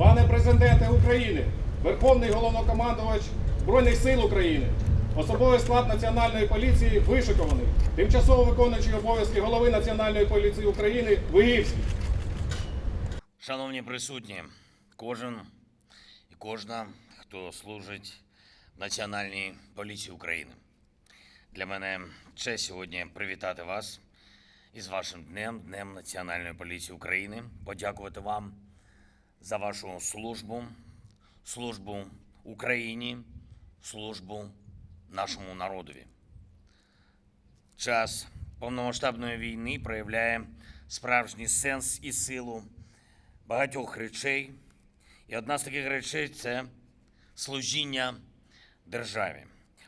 Пане президенте України, Верховний головнокомандувач Збройних сил України, особовий склад Національної поліції вишикований, тимчасово виконуючий обов'язки голови Національної поліції України Вигівський. Шановні присутні, кожен і кожна, хто служить в Національній поліції України. Для мене честь сьогодні привітати вас із вашим днем, Днем Національної поліції України, подякувати вам за вашу службу, службу Україні, службу нашому народові. Час повномасштабної війни проявляє справжній сенс і силу багатьох речей. І одна з таких речей це служіння державі.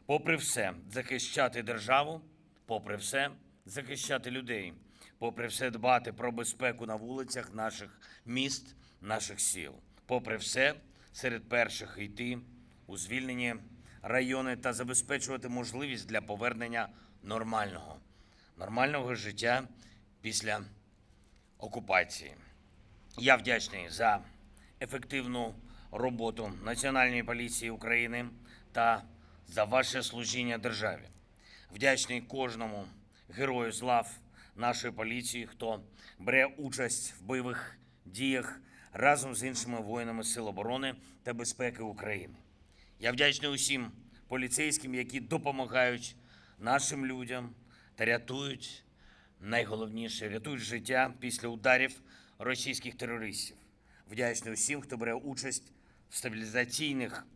Попри все, захищати державу, попри все, захищати людей, попри все дбати про безпеку на вулицях наших міст, наших сіл. Попри все, серед перших йти у звільнені райони та забезпечувати можливість для повернення нормального, нормального життя після окупації. Я вдячний за ефективну роботу Національної поліції України та за ваше служіння державі. Вдячний кожному герою з лав нашої поліції, хто бере участь в бойових діях разом з іншими воїнами Сил оборони та безпеки України. Я вдячний усім поліцейським, які допомагають нашим людям та рятують найголовніше рятують життя після ударів російських терористів. Вдячний усім, хто бере участь в стабілізаційних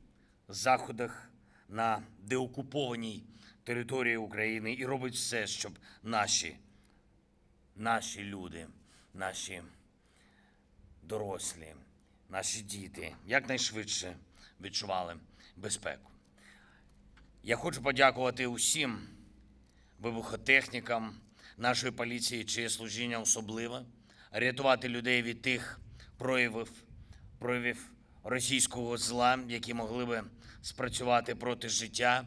заходах на деокупованій території України і робить все, щоб наші, наші люди, наші дорослі, наші діти якнайшвидше відчували безпеку. Я хочу подякувати усім вибухотехнікам нашої поліції, чиє служіння особливе, рятувати людей від тих проявів, проявів російського зла, які могли би спрацювати проти життя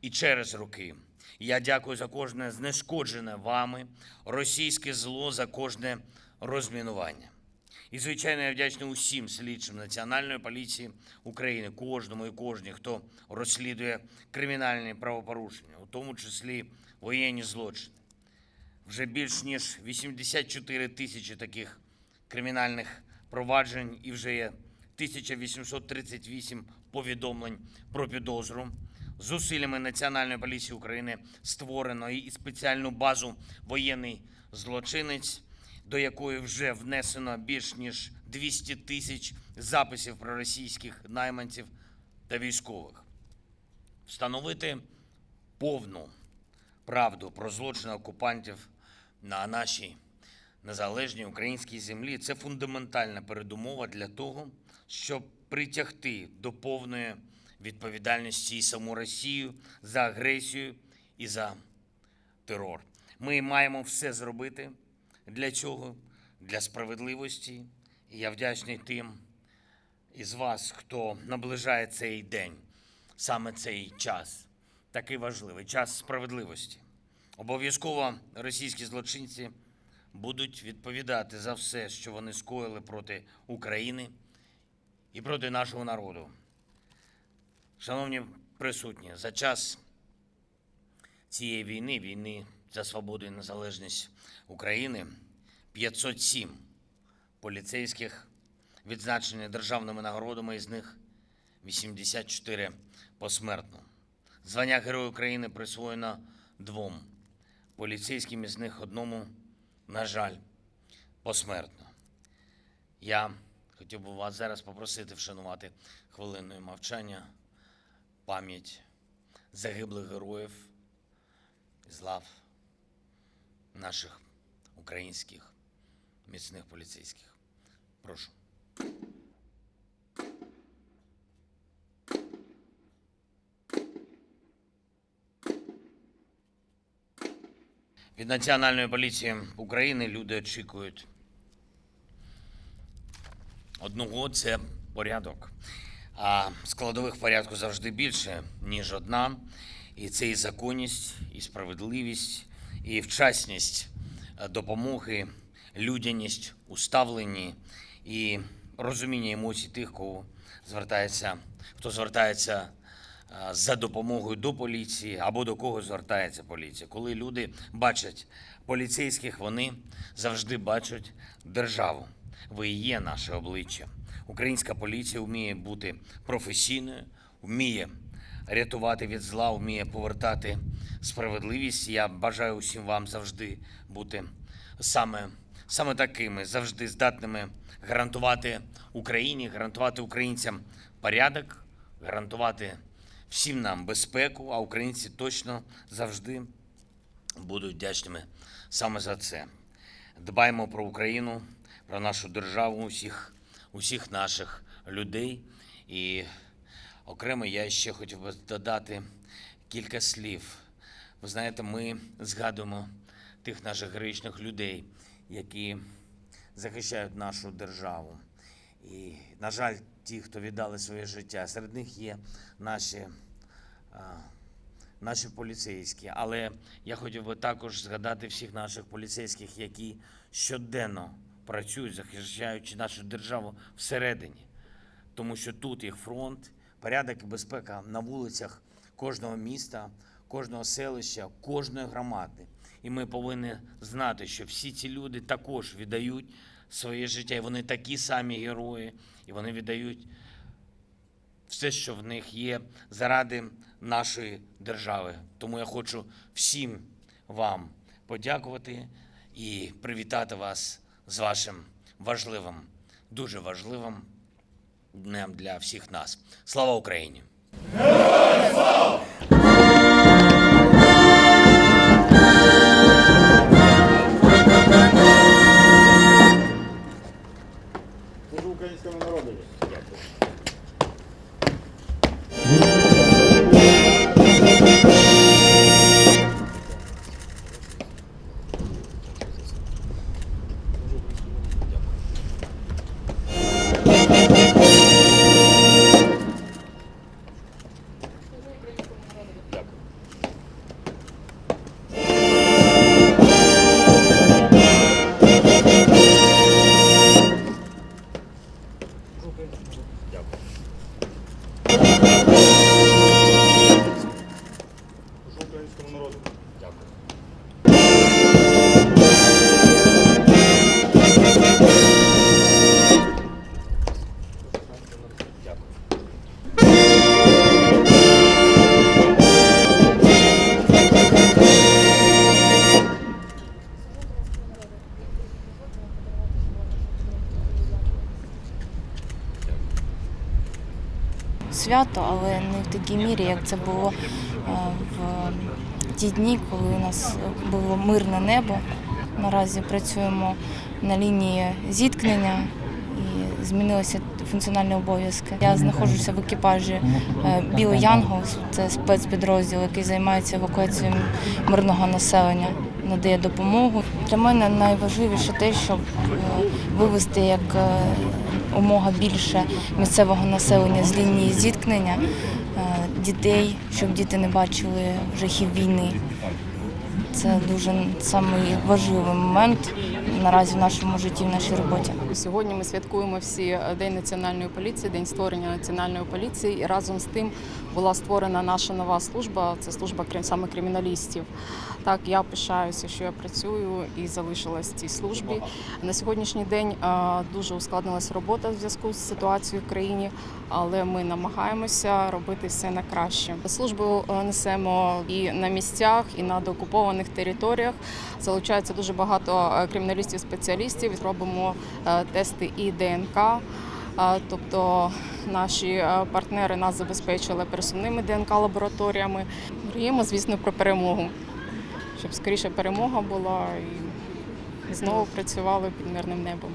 і через роки. Я дякую за кожне знешкоджене вами російське зло, за кожне розмінування. І, звичайно, я вдячний усім слідчим Національної поліції України, кожному і кожній, хто розслідує кримінальні правопорушення, у тому числі воєнні злочини. Вже більш ніж 84 тисячі таких кримінальних проваджень і вже є 1838 повідомлень про підозру. Зусиллями Національної поліції України створено і спеціальну базу воєнний злочинець, до якої вже внесено більш ніж 200 тисяч записів про російських найманців та військових. Встановити повну правду про злочини окупантів на нашій незалежній українській землі це фундаментальна передумова для того, щоб притягти до повної відповідальності і саму Росію за агресію і за терор. Ми маємо все зробити для цього, для справедливості. І я вдячний тим із вас, хто наближає цей день, саме цей час, такий важливий час справедливості. Обов'язково російські злочинці будуть відповідати за все, що вони скоїли проти України і проти нашого народу. Шановні присутні, за час цієї війни, війни за свободу і незалежність України, 507 поліцейських відзначені державними нагородами, із них 84 посмертно. Звання Героя України присвоєно двом поліцейським, із них одному, на жаль, посмертно. Я хотів би вас зараз попросити вшанувати хвилиною мовчання пам'ять загиблих героїв з лав наших українських міцних поліцейських. Прошу. Від Національної поліції України люди очікують одного це порядок. А складових порядку завжди більше, ніж одна. І це і законність, і справедливість, і вчасність е, допомоги, людяність у ставленні і розуміння емоцій тих, кого звертається, хто звертається е, за допомогою до поліції або до кого звертається поліція. Коли люди бачать поліцейських, вони завжди бачать державу. Ви є наше обличчя. Українська поліція вміє бути професійною, вміє рятувати від зла, вміє повертати справедливість. Я бажаю усім вам завжди бути саме, саме такими, завжди здатними гарантувати Україні, гарантувати українцям порядок, гарантувати всім нам безпеку, а українці точно завжди будуть вдячними саме за це. Дбаємо про Україну, про нашу державу, усіх, усіх наших людей. І окремо я ще хотів би додати кілька слів. Ви знаєте, ми згадуємо тих наших героїчних людей, які захищають нашу державу. І, на жаль, ті, хто віддали своє життя, серед них є наші наші поліцейські. Але я хотів би також згадати всіх наших поліцейських, які щоденно працюють, захищаючи нашу державу всередині. Тому що тут їх фронт, порядок і безпека на вулицях кожного міста, кожного селища, кожної громади. І ми повинні знати, що всі ці люди також віддають своє життя, і вони такі самі герої, і вони віддають все, що в них є, заради нашої держави. Тому я хочу всім вам подякувати і привітати вас з вашим важливим, дуже важливим днем для всіх нас. Слава Україні! Служу свято, але не в такій мірі, як це було е, в ті дні, коли у нас було мирне небо. Наразі працюємо на лінії зіткнення і змінилися функціональні обов'язки. Я знаходжуся в екіпажі е, Білий Янгол, це спецпідрозділ, який займається евакуацією мирного населення, надає допомогу. Для мене найважливіше те, щоб е, вивести як умога більше місцевого населення з лінії зіткнення, е, дітей, щоб діти не бачили жахів війни. Це дуже самий важливий момент наразі в нашому житті, в нашій роботі. Сьогодні ми святкуємо всі День національної поліції, день створення національної поліції. І разом з тим була створена наша нова служба. Це служба саме криміналістів. Так, я пишаюся, що я працюю і залишилась в цій службі. На сьогоднішній день дуже ускладнилася робота в зв'язку з ситуацією в країні, але ми намагаємося робити все на краще. Службу е, несемо і на місцях, і на деокупованих територіях. Залучається дуже багато е, криміналістів-спеціалістів. Робимо е, тести і ДНК. Тобто наші е, партнери нас забезпечили пересувними ДНК-лабораторіями. Мріємо, звісно, про перемогу, щоб скоріше перемога була і знову працювали під мирним небом.